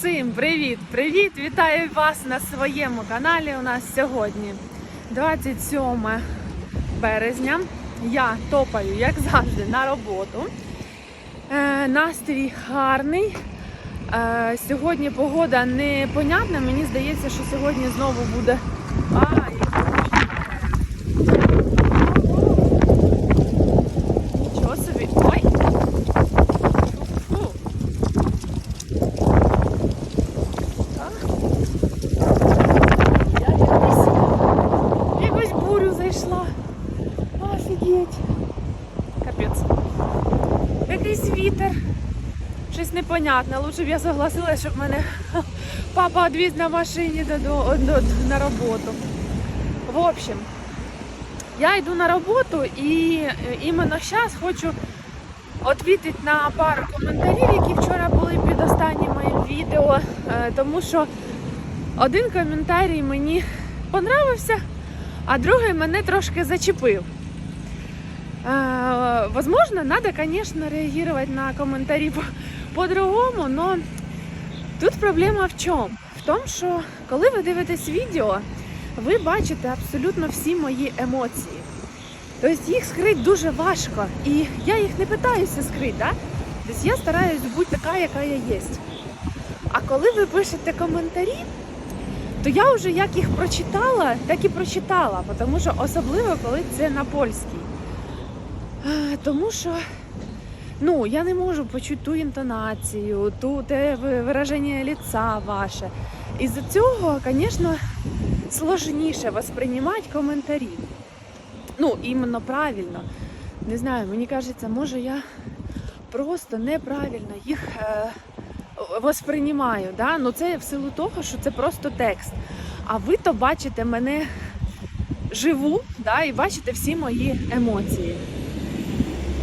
Всім привіт! Привіт! Вітаю вас на своєму каналі. У нас сьогодні 27 березня. Я топаю, як завжди, на роботу. Е, настрій гарний. Е, сьогодні погода непонятна. Мені здається, що сьогодні знову буде. Ай! Нічого собі. Ой! Фу. Я якось, якось бурю зайшла. Офігеть. Капець. Якийсь вітер. Непонятне. Лучше б я согласилася, щоб мене папа відвіз на машині до, до, до, на роботу. В общем, я йду на роботу і е, іменно зараз хочу відповідати на пару коментарів, які вчора були під останнім моїм відео, е, тому що один коментарій мені понравився, а другий мене трошки зачепив. Е, Возможно, надо, конечно, реагировать на коментарі по- по-другому, но тут проблема в чому? В тому, що коли ви дивитесь відео, ви бачите абсолютно всі мої емоції. Тобто їх скрити дуже важко. І я їх не питаюся скрити, да? Тобто я стараюсь бути така, яка я є. А коли ви пишете коментарі, то я вже як їх прочитала, так і прочитала, тому що особливо коли це на польській. Е, Тому що ну, я не можу почути ту інтонацію, ту те вираження лица ваше. І за цього, звісно, сложніше восприймати коментарі. Ну, іменно правильно. Не знаю, мені кажеться, може я просто неправильно їх е, восприймаю. Да? Ну це в силу того, що це просто текст. А ви то бачите мене живу да? і бачите всі мої емоції.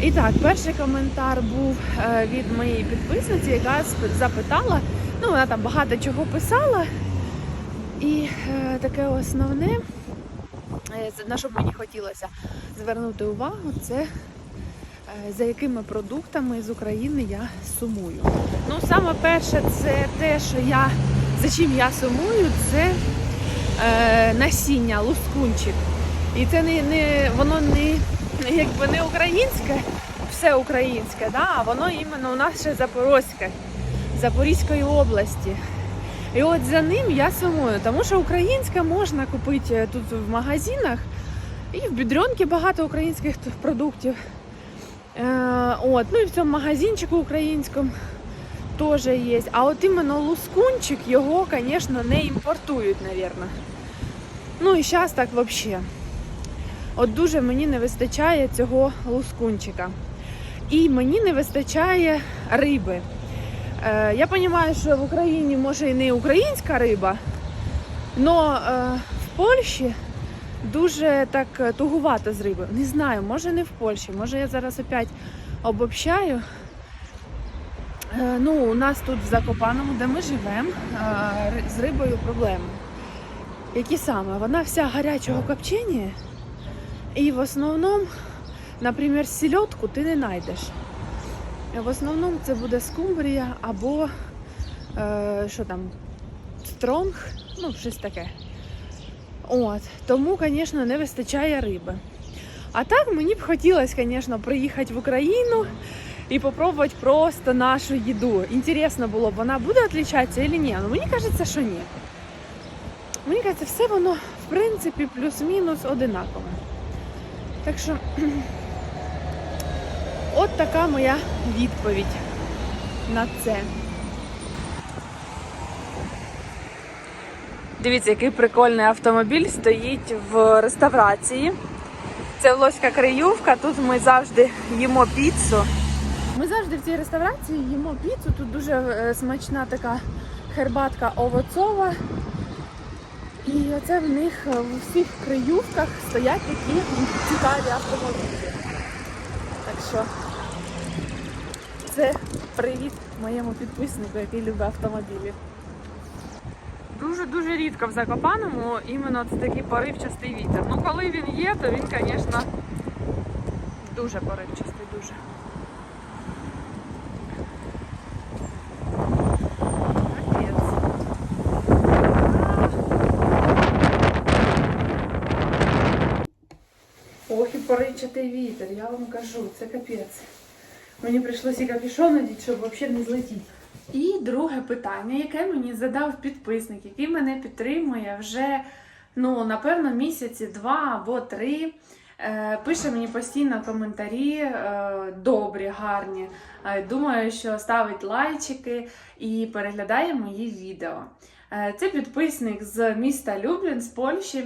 І так, перший коментар був е, від моєї підписниці, яка запитала, ну вона там багато чого писала. І е, таке основне, е, на що б мені хотілося звернути увагу, це за якими продуктами з України я сумую. Ну, саме перше, це те, що я за чим я сумую, це насіння, лускунчик. І це не, не воно не якби не українське, все українське, да, а воно іменно у нас ще запорозьке, Запорізької області. І от за ним я сумую, тому що українське можна купити е, тут в магазинах, і в бідренки багато українських продуктів. Е, от, ну і в цьому магазинчику українському теж є. А от іменно лускунчик його, звісно, не імпортують, мабуть. Ну і зараз так взагалі. От дуже мені не вистачає цього лускунчика. І мені не вистачає риби. Е, я розумію, що в Україні може і не українська риба, але е, в Польщі дуже так е, тугувато з рибою. Не знаю, може не в Польщі, може я зараз опять обобщаю. Е, ну, у нас тут в Закопаному, де ми живемо, е, з рибою проблеми. Які саме? Вона вся гарячого копчення. І в основному, наприклад, сільотку ти не знайдеш. В основному це буде скумбрія або е, що там, стронг, ну, щось таке. От. Тому, звісно, не вистачає риби. А так мені б хотілося, звісно, приїхати в Україну і спробувати просто нашу їду. Інтересно було б, вона буде відрізнятися чи ні. Ну, мені кажеться, що ні. Мені кажеться, все воно, в принципі, плюс-мінус одинакове. Так що от така моя відповідь на це. Дивіться, який прикольний автомобіль стоїть в реставрації. Це Волоська Криювка. Тут ми завжди їмо піцу. Ми завжди в цій реставрації їмо піцу. Тут дуже е, смачна така хербатка овоцова. І оце в них е, в всіх криювках стоять такі цікаві автомобілі. Так що це привіт моєму підписнику, який любить автомобілі. Дуже-дуже рідко в Закопаному іменно це такий поривчастий вітер. Ну коли він є, то він, звісно, дуже поривчастий, дуже. Капець. Поричатий вітер, я вам кажу, це капець. Мені прийшлося і капюшон надіти, щоб взагалі не злетіти. І друге питання, яке мені задав підписник, який мене підтримує вже, ну, напевно, місяці два або три. Е, Пише мені постійно коментарі е, добрі, гарні. Е, Думаю, що ставить лайчики і переглядає мої відео. Це підписник з міста Люблін, з Польщі.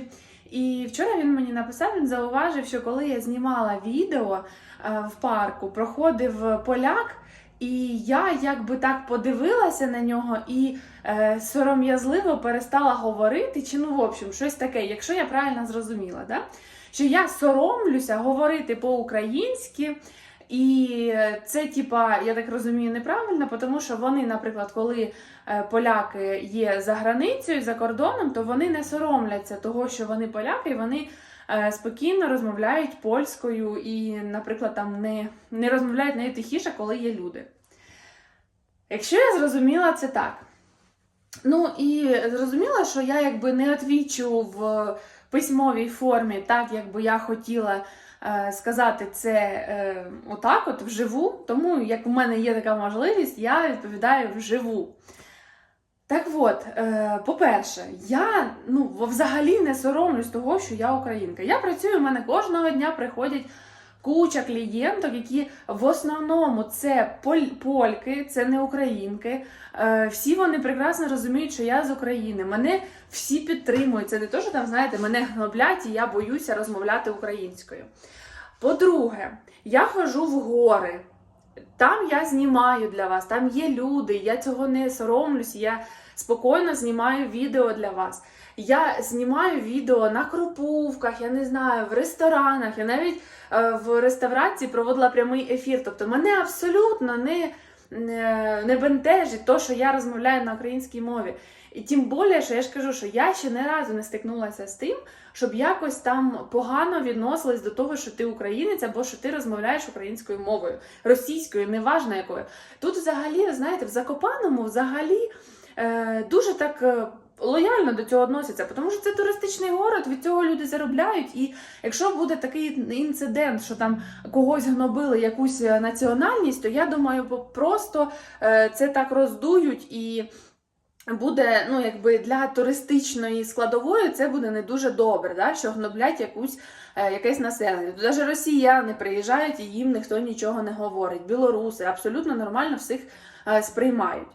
І вчора він мені написав, він зауважив, що коли я знімала відео е, в парку, проходив поляк, і я якби так подивилася на нього і е, сором'язливо перестала говорити, чи ну, в общем, щось таке, якщо я правильно зрозуміла, да? що я соромлюся говорити по-українськи. І це, типа, я так розумію, неправильно, тому що вони, наприклад, коли е, поляки є за границею, за кордоном, то вони не соромляться того, що вони поляки, і вони е, спокійно розмовляють польською і, наприклад, там не, не розмовляють нею тихіше, коли є люди. Якщо я зрозуміла це так. Ну і зрозуміла, що я якби не отвічу в письмовій формі, так як би я хотіла е, сказати це е, отак, от вживу. Тому як у мене є така можливість, я відповідаю вживу. Так от, е, по-перше, я ну, взагалі не соромлюсь того, що я українка. Я працюю, в мене кожного дня приходять куча клієнток, які в основному це польки, це не українки. Е, всі вони прекрасно розуміють, що я з України. Мене всі підтримують. Це не те, що там, знаєте, мене гноблять і я боюся розмовляти українською. По-друге, я ходжу в гори. Там я знімаю для вас, там є люди, я цього не соромлюсь, я спокійно знімаю відео для вас. Я знімаю відео на крупувках, я не знаю, в ресторанах. Я навіть е, в реставрації проводила прямий ефір. Тобто мене абсолютно не, не, не бентежить то, що я розмовляю на українській мові. І тим більше, що я ж кажу, що я ще не разу не стикнулася з тим, щоб якось там погано відносились до того, що ти українець або що ти розмовляєш українською мовою, російською, неважно якою. Тут, взагалі, знаєте, в Закопаному взагалі е, дуже так. Лояльно до цього відносяться, тому що це туристичний город, від цього люди заробляють. І якщо буде такий інцидент, що там когось гнобили якусь е, національність, то я думаю, просто е, це так роздують і буде, ну якби для туристичної складової це буде не дуже добре, да? що гноблять якусь е, якесь населення. Навіть росіяни приїжджають і їм ніхто нічого не говорить. Білоруси абсолютно нормально всіх е, сприймають.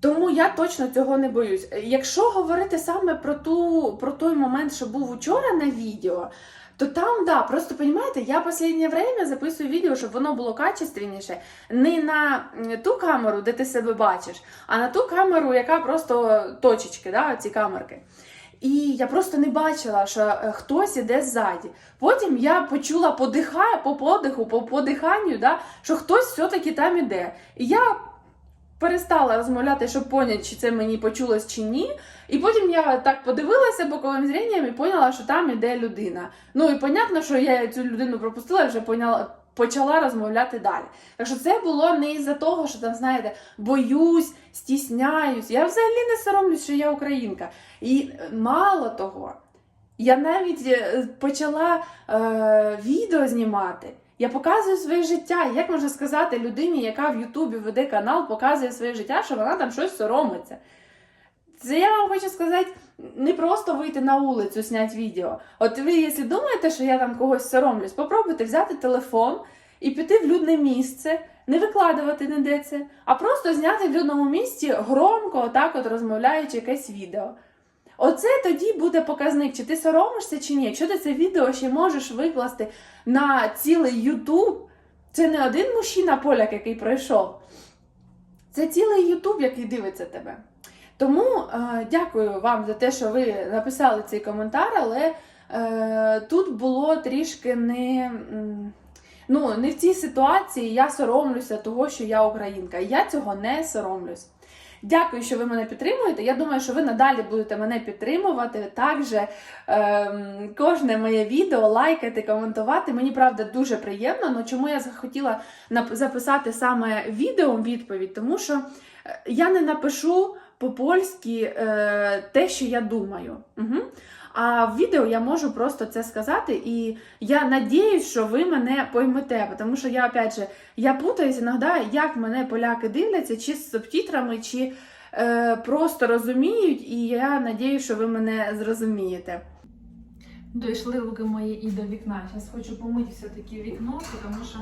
Тому я точно цього не боюсь. Якщо говорити саме про ту про той момент, що був учора на відео, то там, да, просто розумієте, я останнє время записую відео, щоб воно було качественніше, не на ту камеру, де ти себе бачиш, а на ту камеру, яка просто точечки, да, ці камерки. І я просто не бачила, що е, хтось іде ззаді. Потім я почула подиха, по подиху, по подиханню, да, що хтось все-таки там іде. І я перестала розмовляти, щоб поняти, чи це мені почулось чи ні. І потім я так подивилася боковим зрінням і поняла, що там іде людина. Ну і понятно, що я цю людину пропустила і вже поняла. Почала розмовляти далі. Так що це було не із-за того, що там, знаєте, боюсь, стісняюсь. Я взагалі не соромлюсь, що я українка. І мало того, я навіть е, почала е, відео знімати. Я показую своє життя. Як можна сказати людині, яка в Ютубі веде канал, показує своє життя, що вона там щось соромиться. Це я вам хочу сказати, не просто вийти на вулицю, зняти відео. От ви, якщо думаєте, що я там когось соромлюсь, попробуйте взяти телефон і піти в людне місце, не викладувати ніде це, а просто зняти в людному місці громко, отак от розмовляючи якесь відео. Оце тоді буде показник, чи ти соромишся чи ні. Якщо ти це відео ще можеш викласти на цілий Ютуб, це не один мужчина поляк, який пройшов. Це цілий Ютуб, який дивиться тебе. Тому е, дякую вам за те, що ви написали цей коментар, але е, тут було трішки не. Ну, не в цій ситуації я соромлюся того, що я українка. Я цього не соромлюсь. Дякую, що ви мене підтримуєте. Я думаю, що ви надалі будете мене підтримувати. Також ем, кожне моє відео лайкати, коментувати. Мені правда дуже приємно. Ну чому я захотіла записати саме відео відповідь? Тому що е, я не напишу по-польськи е, те, що я думаю. Угу. А в відео я можу просто це сказати, і я надіюсь, що ви мене поймете, тому що я, опять же, я путаюсь іноді, як мене поляки дивляться, чи з субтитрами, чи е, просто розуміють, і я надіюсь, що ви мене зрозумієте. Дійшли руки мої і до вікна. Зараз хочу помити все-таки вікно, тому що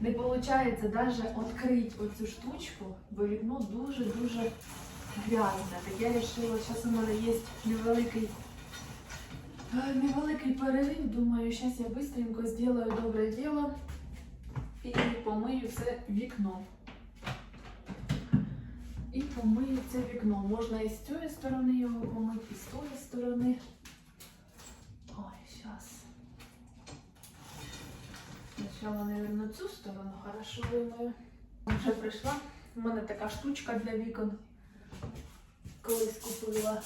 не виходить навіть відкрити оцю штучку, бо вікно дуже-дуже грязне. Так я вирішила, зараз у мене є невеликий, невеликий перерив. Думаю, зараз я швидко зроблю добре діло і помию це вікно. І помию це вікно. Можна і з цієї сторони його помити, і з тої сторони. Ой, сейчас. Сначала, наверное, цю сторону хорошо вимою. Вже прийшла. У мене така штучка для вікон. Колись купила.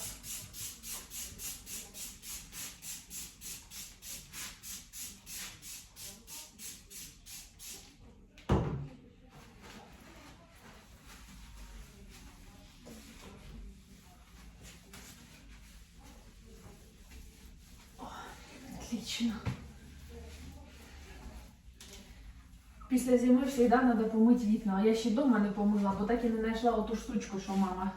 Отлично. Після зими завжди треба помити вікна. Я ще вдома не помила, бо так і не знайшла оту штучку, що мама,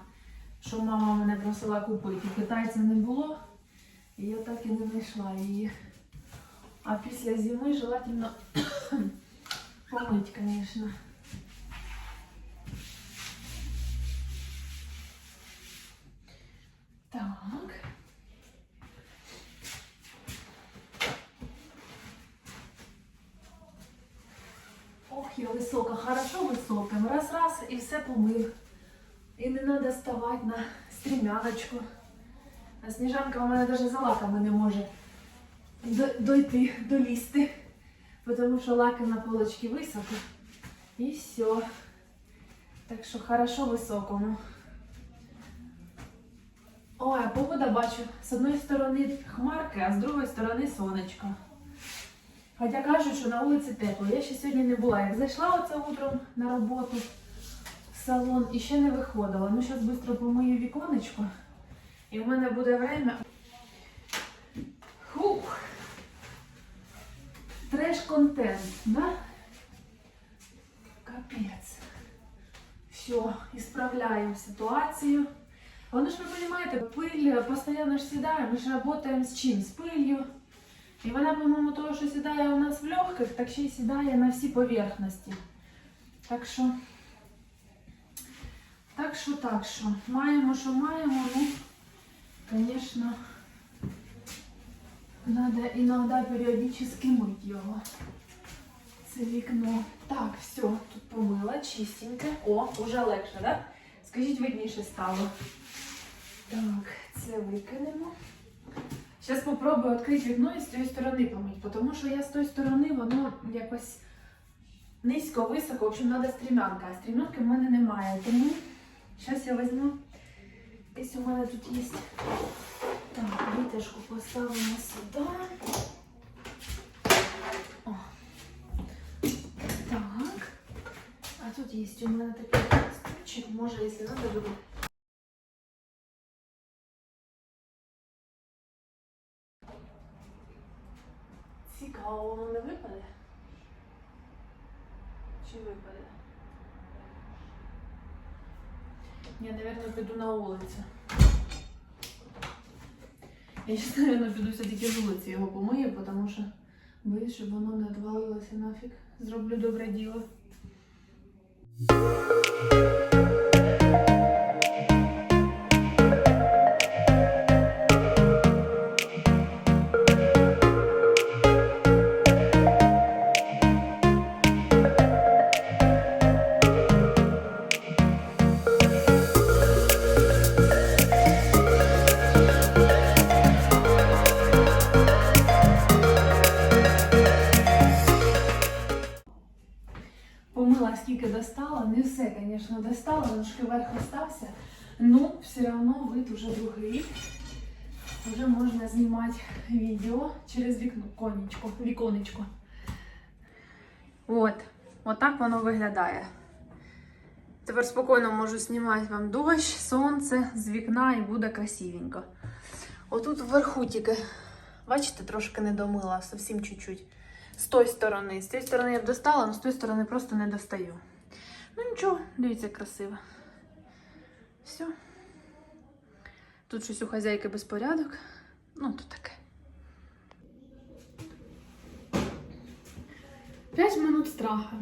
що мама мене просила купити. Китайця не було, і я так і не знайшла її. А після зими желательно помити, звісно. Так. Висока, хорошо високим. Раз-раз і все помив. І не треба ставати на стрімяночку. А сніжанка у мене навіть за лаками не може дойти, долізти. Тому що лаки на полочці високо. І все. Так що хорошо високому. Ой, погода бачу. З одної сторони хмарки, а з другої сторони сонечко. Хоча кажуть, що на вулиці тепло. Я ще сьогодні не була. Як зайшла оце утром на роботу в салон і ще не виходила. Ну, зараз швидко помию віконечко. І в мене буде время. Хух. Треш-контент, да? Капець. Все, ісправляємо ситуацію. Воно ж ви розумієте, пиль постійно ж сідає, ми ж працюємо з чим? З пилью. І вона, по-моєму, того, що сідає у нас в легких, так ще й сідає на всі поверхності. Так що, так що, так що, маємо, що маємо, ну, звісно, треба іноді періодично мити його. Це вікно. Так, все, тут помила, чистеньке. О, уже легше, да? Скажіть, видніше стало. Так, це викинемо. Зараз спробую відкрити вікно і з цієї сторони помити, тому що я з тої сторони воно якось низько, високо, в общем, треба стрімянка, а стрімянки в мене немає. Тому зараз я візьму. Десь у мене тут є. Так, витяжку поставимо сюди. О. Так. А тут є у мене такий стульчик, може, якщо треба, буду Цікаво, воно не випаде? Чи випаде? Я, мабуть, піду на вулицю. Я зараз, мабуть, піду все-таки з вулиці його помию, тому що боюсь, щоб воно не відвалилося нафіг. Зроблю добре діло. Верх. Ну, все одно вид уже другий. Вже можна знімати відео через вікно, конечко, віконечко. От, отак воно виглядає. Тепер спокійно можу знімати вам дощ, сонце з вікна і буде красивенько. Отут вверху тільки, бачите, трошки не домила, зовсім чуть-чуть. З тої сторони. З цієї сторони я б достала, але з тої сторони просто не достаю. Ну нічого, дивіться, красиво. Все. Тут щось у хазяйки безпорядок. Ну, то таке. П'ять минут страха.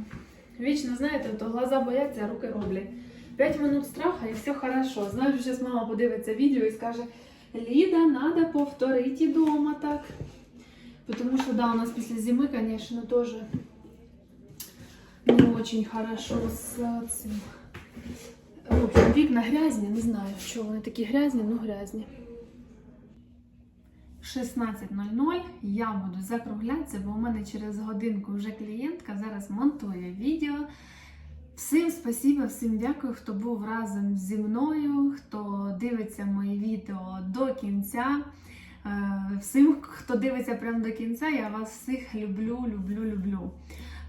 Вічно, знаєте, то глаза бояться, а руки роблять. П'ять минут страха і все хорошо. Знаю, що зараз мама подивиться відео і скаже: Ліда, треба повторити вдома так. Потому что, да, у нас после зимы, конечно, тоже не очень хорошо с этим. В вікна грязні, не знаю, що вони такі грязні, ну грязні. 16.00 я буду закруглятися, бо у мене через годинку вже клієнтка зараз монтує відео. Всім спасибо, всім дякую, хто був разом зі мною, хто дивиться мої відео до кінця. Е, Всім, хто дивиться прямо до кінця, я вас всіх люблю, люблю, люблю.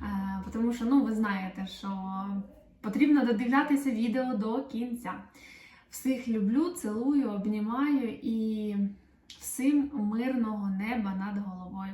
Е, Тому що ну, ви знаєте, що потрібно додивлятися відео до кінця. Всіх люблю, цілую, обнімаю і всім мирного неба над головою.